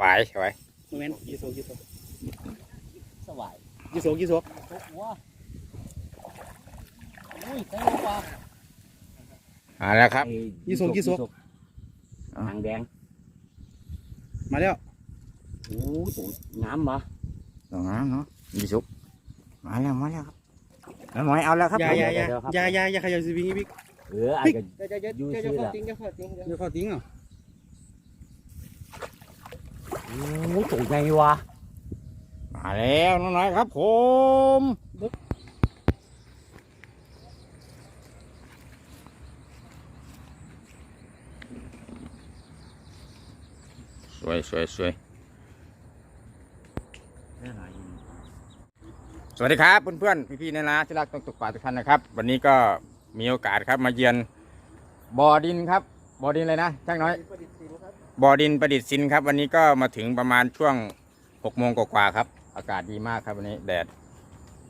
หวายหวายโมเมนต์ยี่โซยี่โซสวายยี่โซยี่โซตกหัวอุ้ยใส่ลงปลาอ่าแล้วครับ ยี่โซยี่โซหางแดง มาแล้วโอ้ตัวน้ำมาตรงนั้นเนาะยี่สุกมาแล้วมาแล้วครับน้อยเอาแล้วครับอยาผมอยาอยาอยาอยาอยาขยับสวิงอีบิ๊กเอออาจจะจะจะจะยูจะชื่จะอเข้าละติ้งจะเข้าติ้งจะเข้าติ้งเหรอ โอ้ตัวใหญ่วะมาแล้วน้อยๆครับผมสวยสวยสวยสวัสดีครับเพื่อนๆพี่ๆนะนะที่รักต้องตกปลาทุกท่านนะครับ วันนี้ก็มีโอกาสครับมาเยือนบ่อดินครับบ่อดินเลยนะช่างน้อย บ่อดินประดิษฐ์สินครับ วันนี้ก็มาถึงประมาณช่วงหกโมงกว่าๆครับ อากาศดีมากครับวันนี้แดด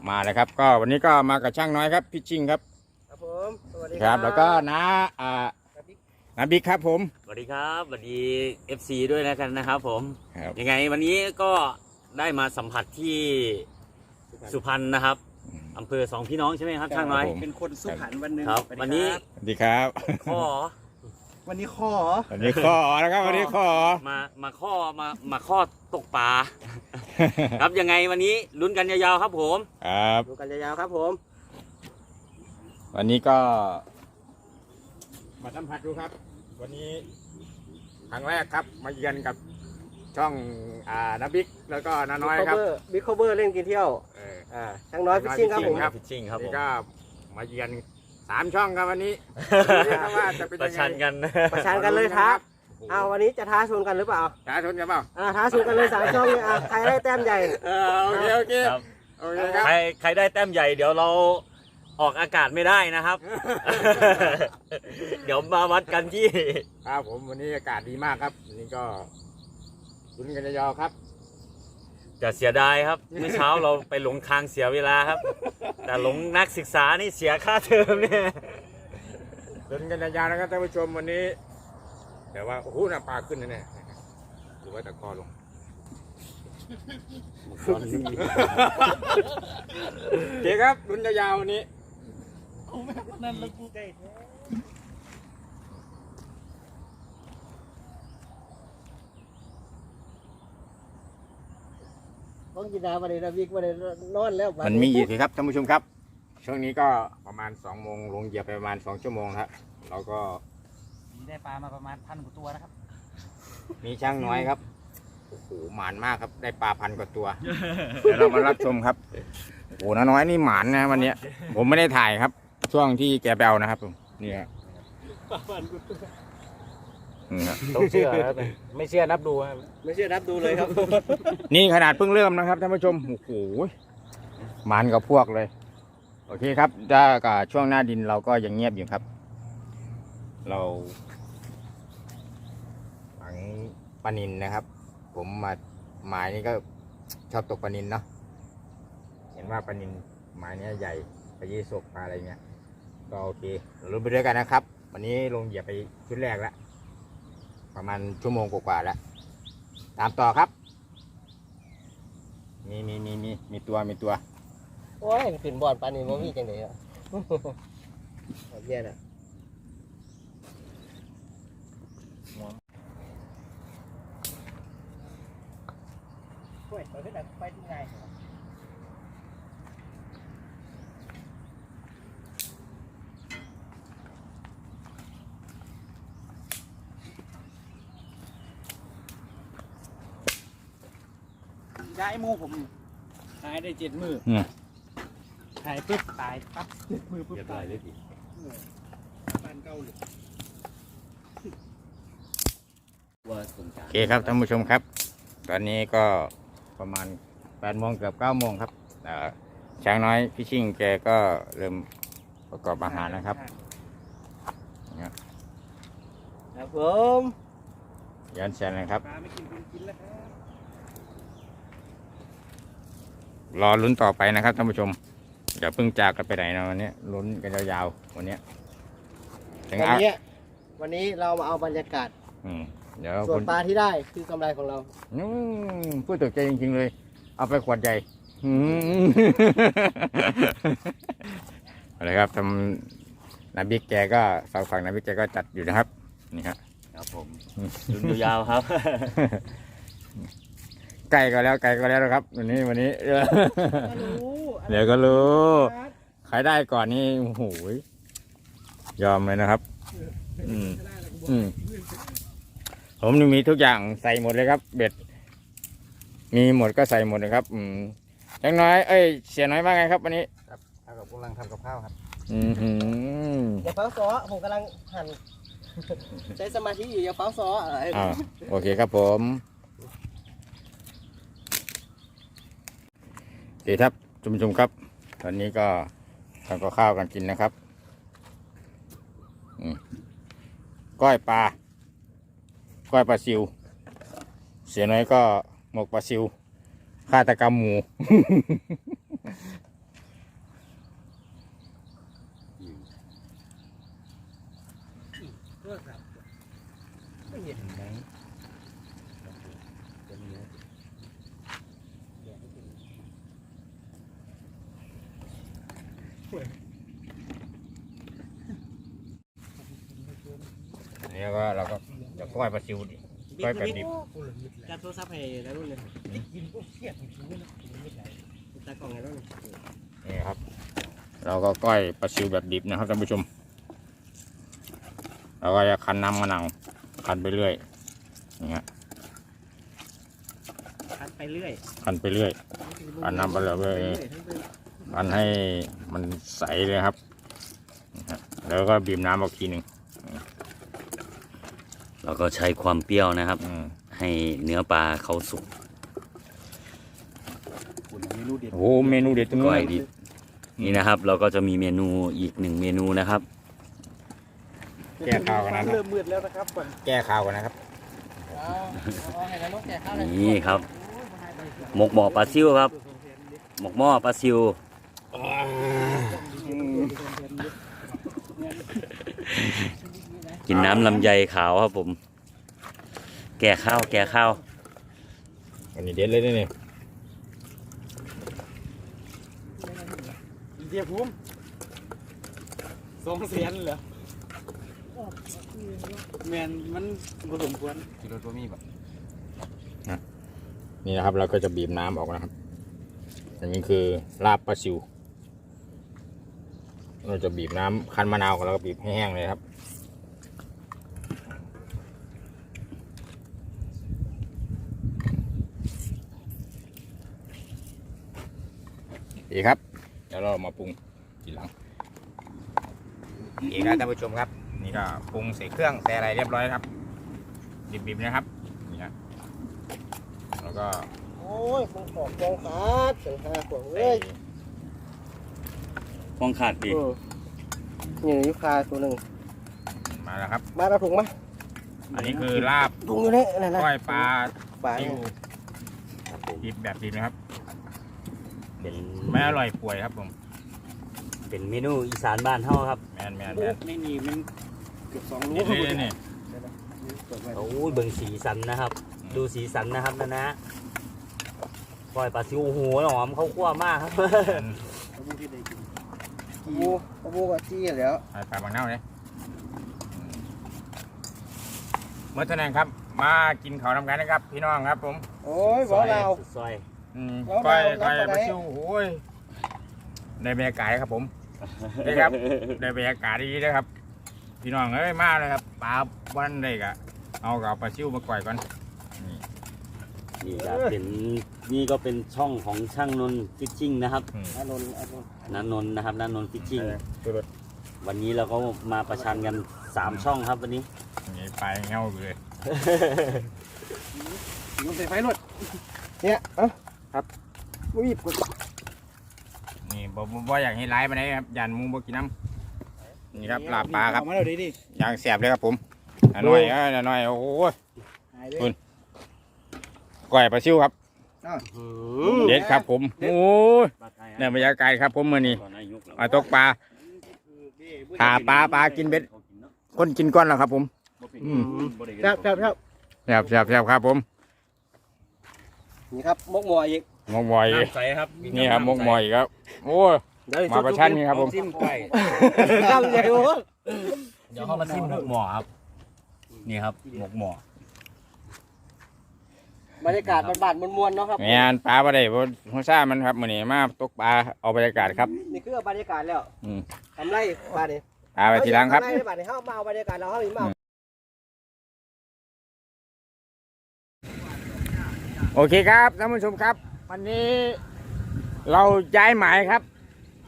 มาเลยครับ ก็วันนี้ก็มากับช่างน้อยครับพี่ชิงครับครับผมสวัสดีครับ แล้วก็น้าอ่าน้าบิ๊กครับผมสวัสดีครับสวัสดี FC ด้วยนะกันนะครับ ผมครับยังไงวันนี้ก็ได้มาสัมผัสที่สุพรรณนะครับอำเภอสองพี่น้องใช่ไหมครับช่างน้อยผมเป็นคนสุพรรณวันหนึ่งครับสสดีวันนี้ครับสวัสดีครับข้อ วันนี้ข้อวันนี้ข้อนะครับวันนี้ข้อมามาข้อมามาข้อตกปลา ครับยังไงวันนี้ลุ้นกันยาวๆครับผมครับ ดูกันยาวๆครับผมวันนี้ก็มาสัมผัสดูครับ วันนี้ครั้งแรกครับมาเยือนกับช่องอ่าน้าบิ๊กแล้วก็น้าน้อยครับบิ๊กคอเวอร์เล่นกินเที่ยวเอออ่าช่างน้อยฟิชชิ่งครับผมครับพิชชิ่งครับผนี่มก็มาเยือน สามช่องครับวันนี้ดูดิครับว่าจะเป็นประยังไงชันกันประชันกันเลยท้าเอาวันนี้จะท้าชนกันหรือเปล่าท้าชนกันเปล่าอ่าท้าชนกันเลยสามช่องเนี่ยอะใครได้แต้มใหญ่ เออโอเคโอเคครับ โอเคครับ ใครใครได้แต้มใหญ่เดี๋ยวเราออกอากาศไม่ได้นะครับ เดี๋ยวมาวัดกันที่ ครับผมวันนี้อากาศดีมากครับวันนี้ก็ลุ้นกันยาวๆครับ จะเสียดายครับเมื่อเช้าเราไปหลงทางเสียเวลาครับ แต่หลงนักศึกษานี่เสียค่าเทอมเนี่ยลุ้นกันยาวๆนะครับท่านผู้ชมวันนี้ แต่ว่าโอ้โหน้ำปลาขึ้นแน่ๆหรือว่าตะกอลงโอเคครับลุ้นยาวๆวันนี้ นั่นแล้วกูใก ล้ต้องกินน้ำมาเลยนะบิ๊กมาเลยนอนแล้วมันมีอีกครับท่านผู้ชมครับ ช่วงนี้ก็ประมาณ2องโมงลงเหยียบไปประมาณ2ชั่วโมงครับเราก็ได้ปลามาประมาณพันกว่าตัวนะครับมีช่างน้อยครับโอ้โหหมานมากครับ ได้ปลาพันกว่าตัวเดี๋ยวเรามารับชมครับโอ้โหน้าน้อยนี่หมานนะวันเนี้ย ผมไม่ได้ถ่ายครับ ช่วงที่แกไปเอานะครับผมนี่ครับนี่ครับต้ องเชื่อครับไม่เชื่อนับดูครับไม่เชื่อนับดูเลยครับ นี่ขนาดเพิ่งเริ่มนะครับท่านผู้ชมโอ้โหหมานกับพวกเลย โอเคครับถ้ากับช่วงหน้าดินเราก็ยังเงียบอยู่ครับ เราฝังปลานินนะครับ ผมมาหมายนี้ก็ชอบตกปลานินเนาะเห็นว่าปลานินหมายเนี้ยใหญ่ปลายี่สกปลาอะไรเงี้ยก็โอเคเราลุ้นไปด้วยกันนะครับ วันนี้ลงเหยียบไปชุดแรกแล้ว ประมาณชั่วโมงกว่าๆแล้ว ตามต่อครับ มีมีมีมีมีตัวมีตัว โอ้ยเป็นบอลปานนี้มันมีจังไดอะแย่น่ะโอ้ยไปที่ไหนไปที่ไหน ย้ายมูผมหายได้เจ็ดมืออืม หายปุ๊บตายปั๊บเจ็ดมือปุ๊บตายบ้านเก่าเลย ว่าสงสาร โอเคครับท่านผู้ชมครับ ตอนนี้ก็ประมาณแปดโมงเกือบเก้าโมงครับเอ่อช้างน้อยพี่ชิ่งแกก็เริ่มประกอบอาหารนะครับครับผมย้อนแสนนะครับ ปลาไม่กินเป็นกินแล้วครับ รอลุ้นต่อไปนะครับท่านผู้ชมอย่าเพิ่งจากกันไปไหนนะวันนี้ลุ้นกันยาวๆวันนี้ถึงวันอะนี้วันนี้เรามาเอาบรรยากาศ อืมเดี๋ยวส่วคุนณปลาที่ได้คือกำไรของเรา อืมพูดตกใจจริงๆเลย เอาไปขวดใหญ่อืม อะไรครับทำนาบิ๊กแกก็ฝากฝั่งนาบิ๊กแกก็จัดอยู่นะครับนี่ครับครับผม ลุ้นยาวๆครับ ไก่ก็แล้วไก่ก็แล้วนะครับ วันนี้วันนี้เออรู้เดี๋ยวก็รู้ใครได้ก่อนนี่โอ้โหยอมเลยนะครับ อืมอืมผมนี่มีทุกอย่างใส่หมดเลยครับ เบ็ด มีหมดก็ใส่หมดเลยครับ อืมยังน้อยเอ้ยเสียน้อยว่าไงครับวันนี้เอากับกำลังทำกับข้าวครับอืมหืมอย่าเฝ้าซ้อผมกำลังหั่นใช้สมาธิอยู่อย่าเฝ้าซ้ออะไรอ่าโอเคครับผมโอ เคครับชุมชมครับ ตอนนี้ก็ทำกับข้าวกันกินนะครับก้อยปลาก้อยปลาซิว เสียน้อยก็หมกปลาซิวฆาตกรรมหมูอัน นี้ก็เราก็จะก้อยปลาซิวดิก้อยแบบดิบจัดโทรศัพท์ให้แล้วรุ่นเลยตากล่องไงรุ่นนี่ครับ เราก็ก้อยปลาซิวแบบดิบนะครับท่านผู้ชม เราก็จะคั้นน้ำมะนาวคั้นไปเรื่อยนี่ฮะคัดไปเรื่อยคั้นไปเรื่อยอันน้ำไปเลยเว้ยคั้นให้มันใสเลยครับนี่ฮะแล้วก็บีบน้ำออกทีหนึ่ง เราก็ใช้ความเปรี้ยวนะครับ อืมให้เนื้อปลาเขาสุกโอ้โหเมนูเด็ดตรงก้นี้อยดิบนี่นะครับ เราก็จะมีเมนูอีกหนึ่งเมนูนะครับ แก้ข้าวกันนะครัเริ่บมมืดแล้วนะครับก่อนแก้ข้าวกันนะครับเอาเอาให้แล้วนกแก่ข้าวเลยนี่ครับ หมกหม้อปลาซิวครับ หมกหม้อปลาซิว กินน้ำลำไยขาวครับผม แก่ข้าวแก่ข้าววันนี้เด็ดเลยนี่เดี๋ยวผมสองเสียนเหรอแมนมันผสมควรกิโลตัวมีแบบนี่นะครับเราก็จะบีบน้ำออกนะครับ อันนี้คือลาบปลาซิว เราจะบีบน้ำคั้นมะนาวก่อนแล้วก็บีบให้แห้งเลยครับ ดีครับ เดี๋ยวเรามาปรุงทีหลังอีกครับท่านผู้ชมครับ นี่ก็ปรุงใส่เครื่องใส่อะไรเรียบร้อยครับบีบๆนะครับนี่ครับแล้วก็โอ้ยคงขอบกองขาดเสียงหาขวงใส่เลยฟองขาดดิอืมนี่ยุคาตัวหนึ่งมาแล้วครับ มาเราถุงมาอันนี้คือลาบถุงอยู่นี่นั่นนะก้อยปลาปลาซิวดิบแบบดิบนะครับ เป็นไม่อร่อยป่วยครับผม เป็นเมนูอีสานบ้านเฮาครับแมนแมนแมนไม่นี่มันเกือบสองลูนี่กนี่นี่โอ้ยเบิ่งสีสันนะครับ ดูสีสันนะครับนะนะปล่อยปลาซิวโอ้โหหอมเข้าคั่วมากครับปูปูกับจี้แล้วไปปลาบางเน่าเลยเมื่อเท่านั้นครับ มากินข้าวทำกันนะครับ พี่น้องครับผม โอ้ยบอกเราซอย อืมแล้วก้อยเราก้อยเราปไปลาไหนซิวโอ้ยในบรรยากาศครับผมนี่ครับในบรรยากาศดีนะครับ พี่น้องเอ้ยมาเลยครับปลาวันเด็กอะเอากับปลาซิวมาก่อยก่อนนี่ก็เป็นนี่ก็เป็นช่องของช่างนนท์ฟิชชิ่งนะครับอืมอานนท์อานนท์นันนนท์นะครับนันนนท์ฟิชชิ่งคือรถวันนี้เราก็มาประชันกันสามช่องครับวันนี้นี่ไปเงาเลยมันใส่ไฟรถเนี่ยเอ้า ครับรีบกดนี่บ่บ่บ่อยากให้ไลฟ์ไปไหนใดครับยันหมูบ่กินน้ำนี่ครับลาบปลาครับมาแล้วดิดิย่างแสบเลยครับผมอะน้อยเอ้ยน้อยโอ้โหหายเลยคุณก้อยปลาซิวครับเด็ดครับผมโอ้ยเนี่ยบรรยากาศครับผมมื่อนี้มาตกปลาหาปลาปลากินเบ็ดคนกินก้อนแล้วครับผมอืมครับครับครับแซ่บแซ่บแซ่บครับผม นี่ครับมกหมออีกมกมอยน้ำใสครับนี่ครับมกมอยครับโอ้ยมาประชันนี่ครับผมจิ้มไก่ทำใหญ่โอ้เดี๋ยวเขามาจิ้มหมกหมอครับ นี่ครับหมกหมอบรรยากาศบ้านๆมวลๆเนาะครับแม่นปลาบ่ได้บ่หัวซ่ามันครับมื้อนี้มาตกปลาเอาบรรยากาศครับ นี่คือบรรยากาศแล้วอืมทำไรบ้านนี้ปลาไปทีหลังครับทำไรบ้านนี้เขามาเอาบรรยากาศเราเขาอีกมา โอเคครับท่านผู้ชมครับ วันนี้เราย้ายหมายครับ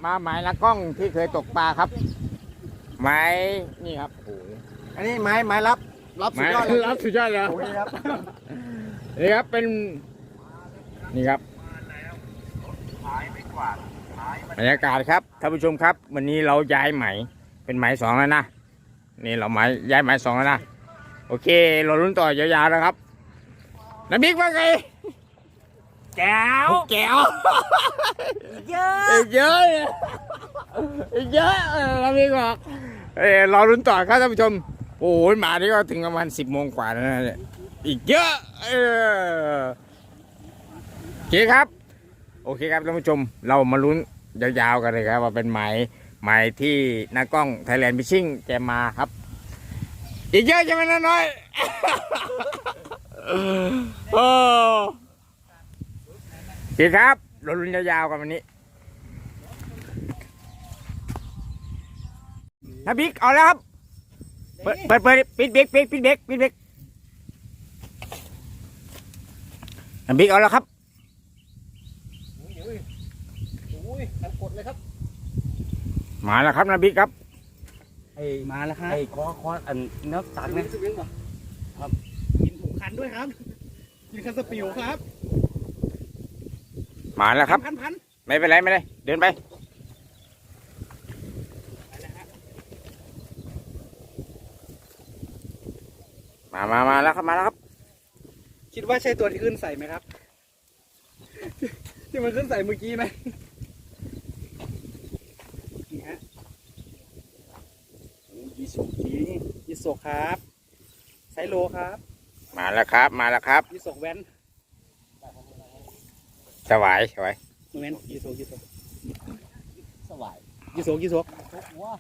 มาหมายนักกล้องที่เคยตกปลาครับ หมายนี่ครับโอ้โหอันนี้ไม้ไม้รับรับหสุมาดยยอดเลยรับสุดยอดเลยโอเคครับ นี่ครับเป็นนี่ครับบรรยากาศครับท่านผู้ชมครับ วันนี้เราย้ายไหมายเป็นไหมายสองแล้วนะนี่เราไหมายย้ายไหมายสองแล้วนะโอเค เราลุ้นต่อยาวๆแล้วครับน้ำบิ๊กว่าไง แก้วแก้วเยอะอีกเยอะเลยอีกเยอะเออน้ำบิ๊กบอกเออเราลุ้นต่อครับท่านผู้ชม โอ้ยหมานี่ก็ถึงประมาณสิบโมงกว่าแล้วนะเนี่ยอีกเยอะเออโอเคครับ โอเคครับท่านผู้ชม เรามาลุ้นยาวๆกันเลยครับ ว่าเป็นหมายหมายที่หน้ากล้องไทยแลนด์พิชชิ่งแกมาครับ อีกเยอะใช่ไหมน้าน้อยโอ้โอเครับราลุ้นยาวๆกันวันนี้นะบิ๊กเอาแล้วครับ เปิดเปิดเปิดปิดเบรกปิดปิดเบรกปิดเบรกนะบิ๊กเอาแล้วครับอุ้ยมันกดเลยครับมาแล้วครับนะบิ๊กครับไอ้มาแล้วครับไอ้คอคออันเนื้อสักนี่เนี่ยครับกินถูกคันด้วยครับกินคันสปิวครับ มาแล้วครับ พันพันไม่เป็นไรไม่เป็นไรเดินไป มามามาแล้วครับมาแล้วครับ คิดว่าใช่ตัวที่ขึ้นใส่ไหมครับ ที่มันขึ้นใส่เมื่อกี้ไหมนี่ฮะโอ้ยยี่สกจริงยี่สกครับไซโลครับ มาแล้วครับ มาแล้วครับยี่สกแว้น สวายสวายแว้นยี่สกยี่สกสวายยี่สกยี่สกว้า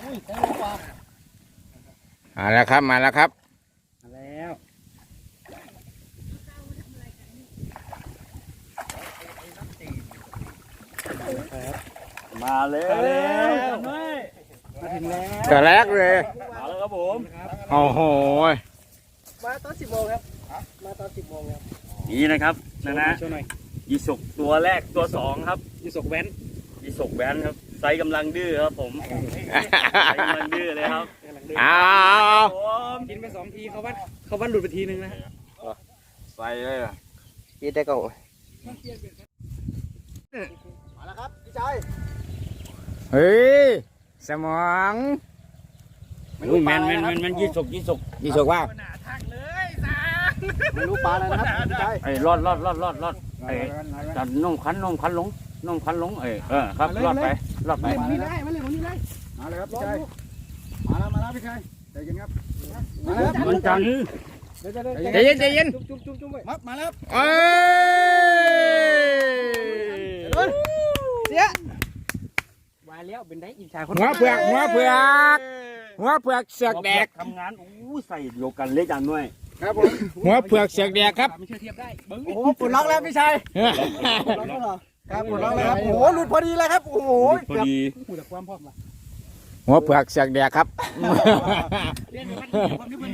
อุ้ยไซโลกว่ามาแล้วครับมาแล้วครับมาแล้วมาแล้มาแล้ววมาถึงแล้วแต่แรกเลยมาแล้วครับผมโอ้โหมาตอนสิบโมงครับมาตอนสิบโมงครับ นี่นะครับนะนะช่วยหน่อยยีสกตัวแรกตัวสองครับยี่สกแว้นยีสกแบนครับไซส์กำลังดื้อครับผมไซส์กำลังดื้อเลยครับกำลังเดินเอาผมกินไปสองทีเขาวัดเขาวัดหลุดไปทีนึงนะใส่เลยกินได้ก่อนมาแล้วครับพี่ชายเฮ้ยสมองอุ้ยแมนแมนแมนแมนยีสกยีสกยี่สกว่า ไม่รู้ปลาอะไรนะครับพี่ชาย ไอ้รอดรอดรอดรอดรอดไอ้จันนมคันนมคันหลงนมคันหลงเออเออครับรอดไปรอดไป มานี่ได้มาเลยมานี่ได้มาเลยครับพี่ชายมาแล้วมาแล้วพี่ชายใจเย็นครับมาแล้วมันจันเดี๋ยวเดี๋ยวเดี๋ยวใจเย็นใจเย็นจุ๊บจุ๊บจุ๊บจุ๊บไว้มามาแล้วเอ้ยเสียมาแล้วเป็นได้อีกชายคนหัวเผือกหัวเผือกหัวเผือกเสือกแดกทำงานอู้ใส่เดียวกันเลยจันด้วย ครับผมหัวเผือกเสือกแดกครับไม่เชื่อเทียบได้เบิ้งโอ้โหปลดล็อกแล้วพี่ชายปลดล็อกแล้วเหรอครับปลดล็อกแล้วครับโอ้โหหลุดพอดีเลยครับโอ้โหพอดีหูจากความพร้อมละหัวเผือกเสือกแดกครับเรียนมันความนี้มัน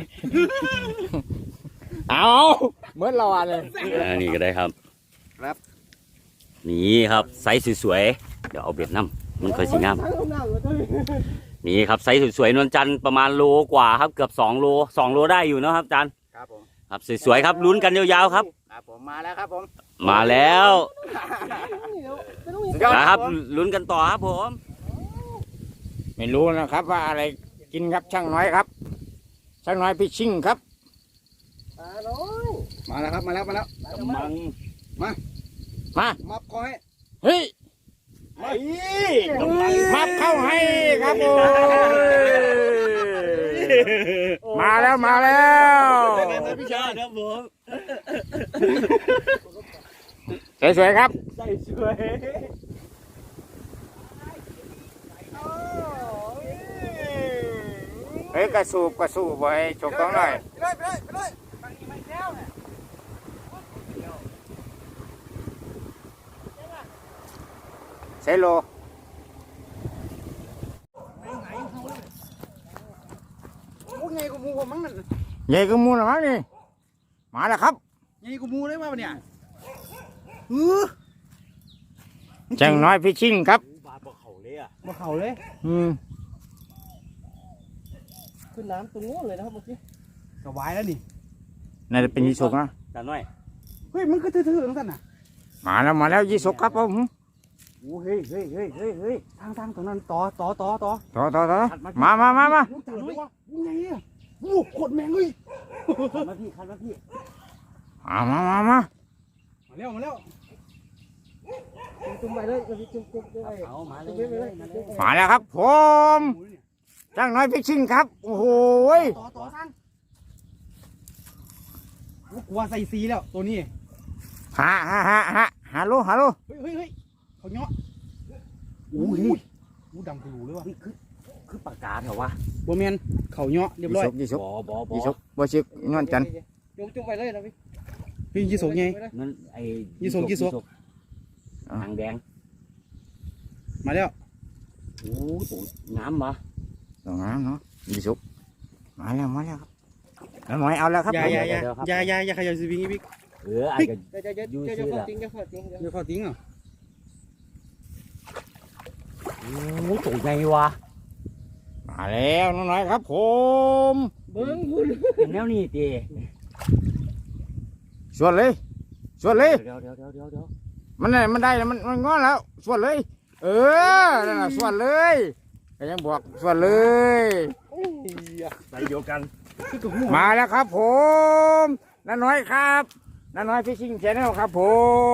เอาเหมือนเราอะเลยอันนี้ก็ได้ครับครับ นี่ครับไซส์สวยๆเดี๋ยวเอาเบ็ดน้ำมันค่อยสีงามทั้งหน้าเลยนี่ครับไซส์สวยๆนวลจันทร์ประมาณโลกว่าครับเกือบ2โล2โลได้อยู่เนอะครับจัน ครับผมครับสวยๆครับลุ้นกันยาวๆครับ ครับผมมาแล้วครับผมมาแล้วสุดยอดนะครับผมลุ้นกันต่อครับผม ไม่รู้นะครับว่าอะไรกินครับช่างน้อยครับ ช่างน้อยพิชชิ่งครับตาน้อยมาแล้วครับมาแล้วมาแล้วกำลังมามับคอยเฮ้ยกำลัง มับเข้าให้ครับโอ้มมาแล้วมาแล้วพี่ชายครับผมสวยๆครับใส่สวยเฮ้ยกระสูบกระสูบไว้ชกต้องหน่อย ไปเลยไปเลยไปเลย เซโลโอ้ไงกูมูผมมั้งนั่นใหญ่ก็มูลแล้วมั้งนี่มาแล้วครับไงกูมูเลยว่าเนี่ยเออแจ้งน้อยพิชชิ่งครับบาดบอกเขาเลยอะมาเข่าเลย อืมขึ้นน้ำตรงนู้นเลยนะครับเมื่อกี้สบายแล้วนี่น่าจะเป็นยี่สกนะตาหน่อย เฮ้ยมันก็ทื่อๆนั่นน่ะ มาแล้วมาแล้วยี่สกครับผม โอ้เฮ้ยเฮ้ยเฮ้ยเฮ้ยเฮ้ยทางทางตรงนั้นต่อต่อต่อต่อต่อต่อต่อมามามามาโอ้ตื่นเลยวะโอ้ไงอะโอ้โคตรแมงเลยคันมาพี่คันมาพี่มามามามามาแล้วมาแล้วจุ่มไปเลยจุ่มจุ่มจุ่มจุ่มไปเอามาเลยจุ่มไปเลยมาเลยมาแล้วครับผมโอ้ยเนี่ยจ้างน้อยพิชชิ่งครับโอ้โหยต่อต่อทางโอ้กลัวใส่สีแล้วตัวนี้ฮะฮะฮะฮะฮัลโหลฮัลโหลเฮ้ยเฮ้ย เฮ้ยเขาเนาะโอ้ยโอ้ดำไปอยู่เลยวะนี่คือคือปากกาเหรอวะโบเมียนเขาเนาะเรียบร้อยยี่สกบอบอบอยี่สกบ่ชิกนวลจันทร์ยกจุ่มไปเลยนะพี่พี่ยี่สกไงนั่นไอ้ยี่สกยี่สกหางแดง มาแล้วโอ้ตัวน้ำมาตรงนั้นเนาะยี่สกมาแล้วมาแล้วครับน้าน้อยเอาแล้วครับอย่าผมอย่าอย่าอย่าอย่าอย่าขยับสวิงอีกพี่เออไอ้ก็อย่าอย่าอย่าอยู่อย่าซื่อเข้าละติ้งอย่าเข้าติ้งอย่าเข้าติ้งเหรอ โอ้ตัวใหญ่วะมาแล้วน้าน้อยครับผมเบิ้งคุณเป็นแนวนี้ตีสวดเลยสวดเลยเดี๋ยวเดี๋ยวเดี๋ยวเดี๋ยวเดี๋ยวมันได้มันได้แล้วมันมันงอแล้วสวดเลย เออนั่นน่ะสวดเลยก็ยังบอกสวดเลยใส่เดียวกันคือกับหัวมาแล้วครับผมน้าน้อยครับน้าน้อยฟิชชิ่งแชนแนลครับผ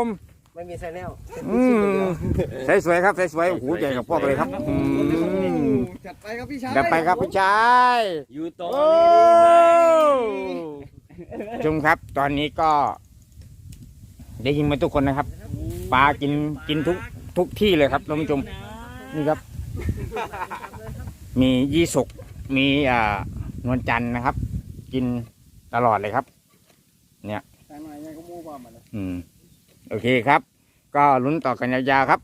ม ไม่มีไซแนลอืมใส่สวยครับใส่สวยโอ้โหใหญ่กับพวกเลยครับอืมจัดไปครับพี่ชายเดี๋ยวไปครับพี่ชายอยู่ต่อโอ้ชมครับ ตอนนี้ก็ ได้ยินมาทุกคนนะครับปลากินกินทุกทุกที่เลยครับท่านผู้ชมนี่ครับ มียี่สกมีอ่านวลจันทร์นะครับ กินตลอดเลยครับแต่หน่อยยังก็มูบ้ามาเลยอืม โอเคครับ ก็ลุ้นต่อกันยาวๆครับ